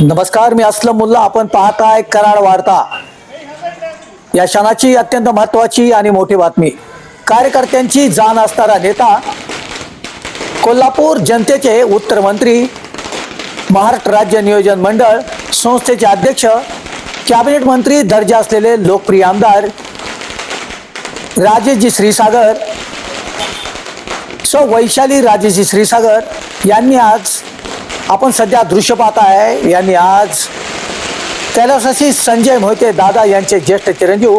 नमस्कार मी असलम मुल्ला. आपण पाहताय कराड वार्ता. या क्षणाची अत्यंत महत्वाची आणि मोठी बातमी. कार्यकर्त्यांची जाण असणारा नेता कोल्हापूर जनतेचे उत्तर मंत्री महाराष्ट्र राज्य नियोजन मंडळ संस्थेचे अध्यक्ष कॅबिनेट मंत्री दर्जा असलेले लोकप्रिय आमदार राजेशजी श्रीसागर सो वैशाली राजेशजी श्रीसागर यांनी आज आपण सध्या दृश्य पाहत आहे. यांनी आज कैलासाशी संजय मोहिते दादा यांचे ज्येष्ठ चिरंजीव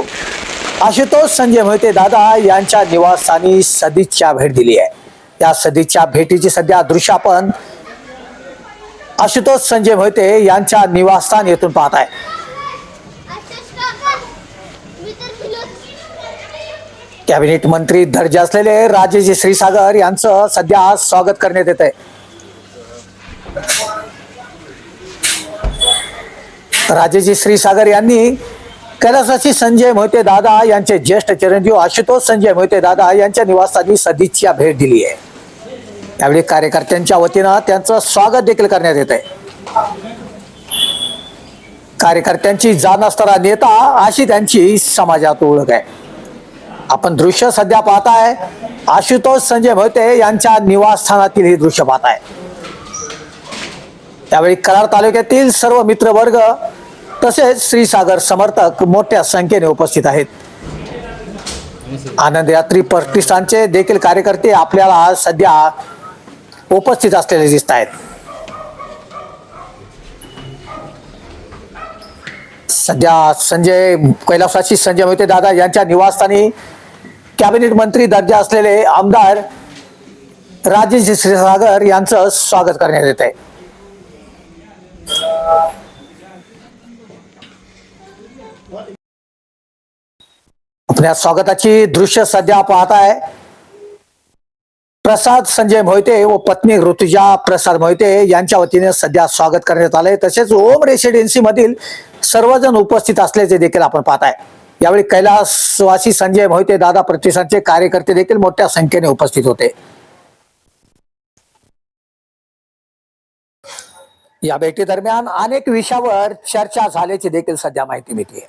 आशुतोष संजय मोहिते दादा यांच्या निवासस्थानी सदिच्छा भेट दिली आहे. या सदिच्छा भेटीची सध्या दृश्य आपण आशुतोष संजय मोहिते यांच्या निवासस्थान येथून पाहत आहे. कॅबिनेट मंत्री दर्जा असलेले राजेजी श्रीसागर यांचं सध्या स्वागत करण्यात येत आहे. राजेजी श्रीसागर यांनी कैलासाची संजय मोहिते दादा यांचे ज्येष्ठ चिरंजीव आशुतोष संजय मोहिते दादा यांच्या निवासस्थानी सदिच्छा भेट दिली आहे. त्यावेळी कार्यकर्त्यांच्या वतीनं त्यांचं स्वागत देखील करण्यात येत आहे कार्यकर्त्यांची जाण असणारा नेता अशी त्यांची समाजात ओळख आहे. आपण दृश्य सध्या पाहताय आशुतोष संजय मोहिते यांच्या निवासस्थानातील हे दृश्य पाहताय. त्यावेळी कराड तालुक्यातील सर्व मित्रवर्ग तसेच श्रीसागर समर्थक मोठ्या संख्येने उपस्थित आहेत. आनंद यात्री प्रतिष्ठानचे देखील कार्यकर्ते आपल्याला आज सध्या उपस्थित असलेले दिसत आहेत. सध्या संजय कैलासाची संजय मोहिते दादा यांच्या निवासस्थानी कॅबिनेट मंत्री दर्जा असलेले आमदार राजेश श्रीसागर यांचं स्वागत करण्यात येत आहे. आपल्या स्वागताची दृश्य सध्या पाहताय. प्रसाद संजय मोहिते व पत्नी ऋतुजा प्रसाद मोहिते यांच्या वतीने सध्या स्वागत करण्यात आले तसेच ओम रेसिडेन्सी मधील सर्वजण उपस्थित असल्याचे देखील आपण पाहताय. यावेळी कैलासवासी संजय मोहिते दादा प्रतिष्ठानचे कार्यकर्ते देखील मोठ्या संख्येने उपस्थित होते. या भेटी दरम्यान अनेक विषयावर चर्चा झाल्याची देखील सध्या माहिती मिळते